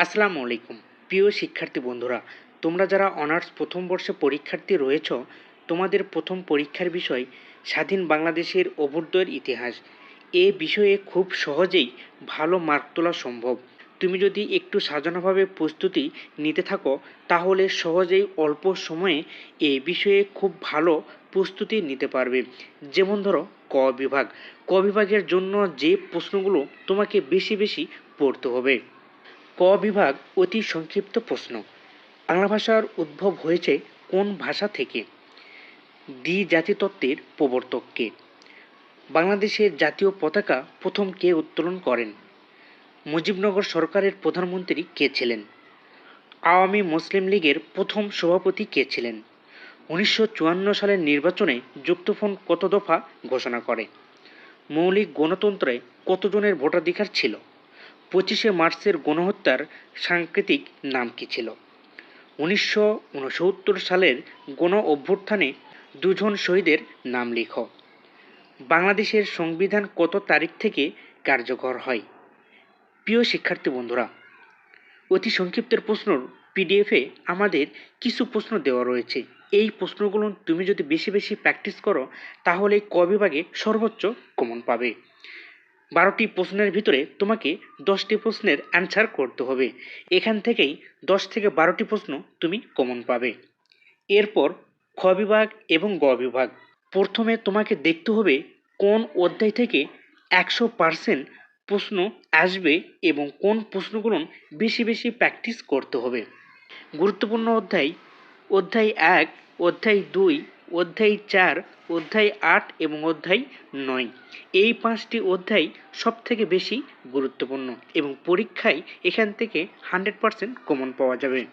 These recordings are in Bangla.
আসসালামু আলাইকুম। প্রিয় শিক্ষার্থী বন্ধুরা, তোমরা যারা অনার্স প্রথম বর্ষে পরীক্ষার্থী রয়েছ, তোমাদের প্রথম পরীক্ষার বিষয় স্বাধীন বাংলাদেশের অভ্যুদয়ের ইতিহাস। এ বিষয়ে খুব সহজেই ভালো মার্ক তোলা সম্ভব। তুমি যদি একটু সাজানোভাবে প্রস্তুতি নিতে থাকো, তাহলে সহজেই অল্প সময়ে এ বিষয়ে খুব ভালো প্রস্তুতি নিতে পারবে। যেমন ধরো, ক বিভাগ। ক বিভাগের জন্য যে প্রশ্নগুলো তোমাকে বেশি বেশি পড়তে হবে। ক বিভাগ অতি সংক্ষিপ্ত প্রশ্ন। বাংলা ভাষার উদ্ভব হয়েছে কোন ভাষা থেকে? দ্বি জাতিতত্ত্বের প্রবর্তক কে বাংলাদেশের জাতীয় পতাকা প্রথম কে উত্তোলন করেন? মুজিবনগর সরকারের প্রধানমন্ত্রী কে ছিলেন? আওয়ামী মুসলিম লীগের প্রথম সভাপতি কে ছিলেন? উনিশশো চুয়ান্ন সালের নির্বাচনে যুক্তফ্রন্ট কত দফা ঘোষণা করে? মৌলিক গণতন্ত্রে কতজনের ভোটাধিকার ছিল? পঁচিশে মার্চের গণহত্যার সাংকেতিক নাম কী ছিল? উনিশশো উনসত্তর সালের গণ অভ্যুত্থানে দুজন শহীদের নাম লিখো। বাংলাদেশের সংবিধান কত তারিখ থেকে কার্যকর হয়? প্রিয় শিক্ষার্থী বন্ধুরা, অতি সংক্ষিপ্তের প্রশ্নর পিডিএফে আমাদের কিছু প্রশ্ন দেওয়া রয়েছে। এই প্রশ্নগুলো তুমি যদি বেশি বেশি প্র্যাকটিস করো, তাহলে ক বিভাগে সর্বোচ্চ কমন পাবে। বারোটি প্রশ্নের ভিতরে তোমাকে দশটি প্রশ্নের অ্যান্সার করতে হবে। এখান থেকেই দশ থেকে বারোটি প্রশ্ন তুমি কমন পাবে। এরপর খ বিভাগ এবং গ বিভাগ। প্রথমে তোমাকে দেখতে হবে কোন অধ্যায় থেকে একশো পার্সেন্ট প্রশ্ন আসবে এবং কোন প্রশ্নগুলো বেশি বেশি প্র্যাকটিস করতে হবে। গুরুত্বপূর্ণ অধ্যায় অধ্যায় এক, অধ্যায় দুই অধ্যায় চার, অধ্যায় আট এবং অধ্যায় নয়। এই পাঁচটি অধ্যায় সব থেকে বেশি গুরুত্বপূর্ণ এবং পরীক্ষায় এখান থেকে হান্ড্রেড পার্সেন্ট কমন পাওয়া যাবে।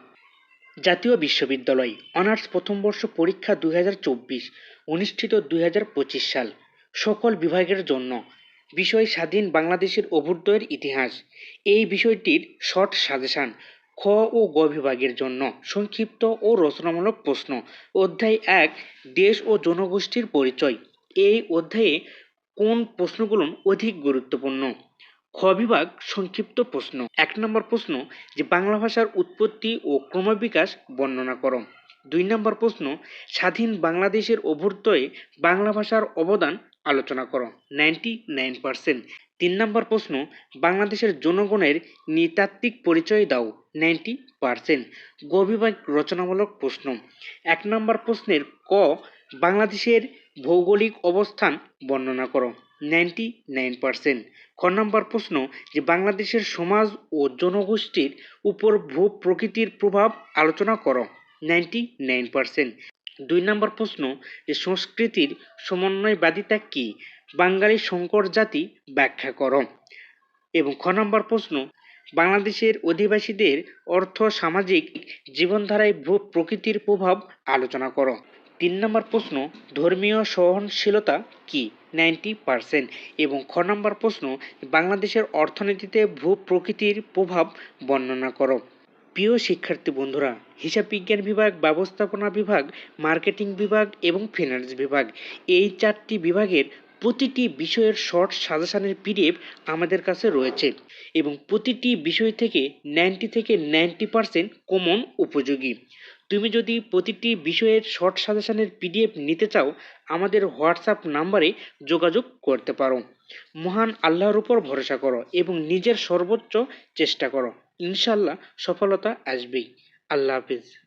জাতীয় বিশ্ববিদ্যালয়, অনার্স প্রথম বর্ষ পরীক্ষা দুই হাজার চব্বিশ, অনুষ্ঠিত দুই হাজার পঁচিশ সাল। সকল বিভাগের জন্য। বিষয় স্বাধীন বাংলাদেশের অভ্যুদয়ের ইতিহাস। এই বিষয়টির শর্ট সাজেশান। খ ও গ বিভাগের জন্য সংক্ষিপ্ত ও রচনামূলক প্রশ্ন। অধ্যায় এক, দেশ ও জনগোষ্ঠীর পরিচয়। এই অধ্যায়ে কোন প্রশ্নগুলো অধিক গুরুত্বপূর্ণ? খ বিভাগ, সংক্ষিপ্ত প্রশ্ন। এক নম্বর প্রশ্ন, যে বাংলা ভাষার উৎপত্তি ও ক্রমবিকাশ বর্ণনা করো। দুই নম্বর প্রশ্ন, স্বাধীন বাংলাদেশের অভ্যুদয়ে বাংলা ভাষার অবদান আলোচনা করো। Ninety nine percent. তিন নম্বর প্রশ্ন, বাংলাদেশের জনগণের নৃতাত্ত্বিক পরিচয় দাও নাইনটি পার্সেন্ট গ বিভাগ রচনামূলক প্রশ্ন। এক নম্বর প্রশ্নের ক, বাংলাদেশের ভৌগোলিক অবস্থান বর্ণনা করো নাইনটি নাইন পার্সেন্ট খ নম্বর প্রশ্ন, যে বাংলাদেশের সমাজ ও জনগোষ্ঠীর উপর ভূ প্রকৃতির প্রভাব আলোচনা করো নাইনটি নাইন পার্সেন্ট দুই নম্বর প্রশ্ন, যে সংস্কৃতির সমন্বয়বাদিতা কি? বাঙালি সংকর জাতি ব্যাখ্যা করো। এবং খ নম্বর প্রশ্ন, বাংলাদেশের অধিবাসীদের অর্থ সামাজিক জীবনধারায় ভূ প্রকৃতির প্রভাব আলোচনা করো। তিন নম্বর প্রশ্ন, ধর্মীয় সহনশীলতা কি? Ninety percent. এবং খ নম্বর প্রশ্ন, বাংলাদেশের অর্থনীতিতে ভূ প্রকৃতির প্রভাব বর্ণনা করো। প্রিয় শিক্ষার্থী বন্ধুরা হিসাব বিজ্ঞান বিভাগ, ব্যবস্থাপনা বিভাগ, মার্কেটিং বিভাগ এবং ফিনান্স বিভাগ, এই চারটি বিভাগের প্রতিটি বিষয়ের শর্ট সাজেশানের পিডিএফ আমাদের কাছে রয়েছে এবং প্রতিটি বিষয় থেকে নাইনটি থেকে নাইনটি পার্সেন্ট কমন উপযোগী। তুমি যদি প্রতিটি বিষয়ের শর্ট সাজেশানের পিডিএফ নিতে চাও, আমাদের হোয়াটসঅ্যাপ নাম্বারে যোগাযোগ করতে পারো। মহান আল্লাহর উপর ভরসা করো এবং নিজের সর্বোচ্চ চেষ্টা করো। ইনশাল্লাহ সফলতা আসবেই। আল্লাহ হাফিজ।